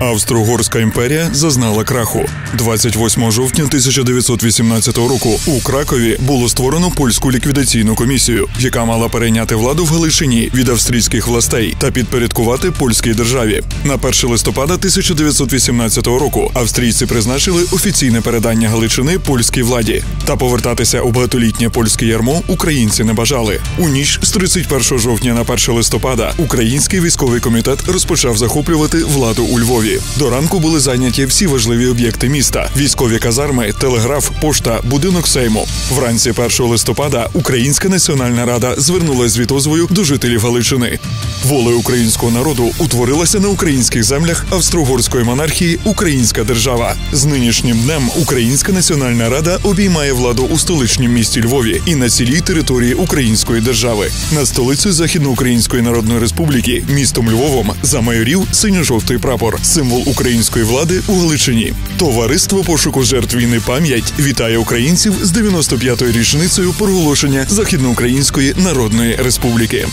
Австро-Угорська імперія зазнала краху. 28 жовтня 1918 року у Кракові було створено польську ліквідаційну комісію, яка мала перейняти владу в Галичині від австрійських властей та підпорядкувати польській державі. На 1 листопада 1918 року австрійці призначили офіційне передання Галичини польській владі. Та повертатися у багатолітнє польське ярмо українці не бажали. У ніч з 31 жовтня на 1 листопада український військовий комітет розпочав захоплювати владу у Львові. До ранку були зайняті всі важливі об'єкти міста: військові казарми, телеграф, пошта, будинок Сейму. Вранці 1 листопада Українська національна рада звернулася з відозвою до жителів Галичини. Воля українського народу утворилася на українських землях австро-угорської монархії Українська держава. З нинішнім днем Українська національна рада обіймає владу у столичнім місті Львові і на цілій території Української держави. Над столицею Західноукраїнської Народної Республіки, містом Львовом, замайорів синьо-жовтий прапор, символ української влади у Галичині. Товариство пошуку жертв війни пам'ять вітає українців з 95-ю річницею проголошення Західноукраїнської Народної Республіки.